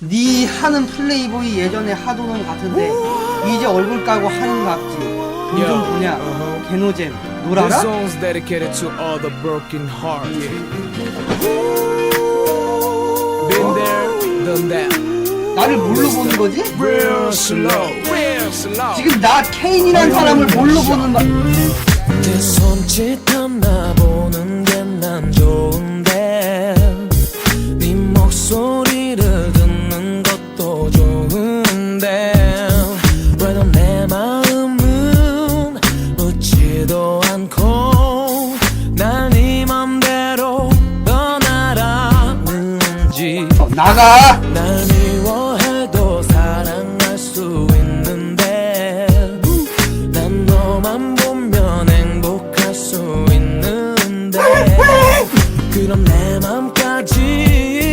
네 하는 플레이보이 예전에 하도는 같은데 이제 얼굴 까고 하는 갑지 인종 뭐냐 개노잼 This 놀아라? song's dedicated to all the broken hearts. Been there, done that. 나를 뭘로 보는 거지? Real slow, real slow. 지금 나 케인이란 사람을 뭘로 보는 거내 나가. 날 미워해도 사랑할 수 있는데 난 너만 보면 행복할 수 있는데. 그럼 내 맘까지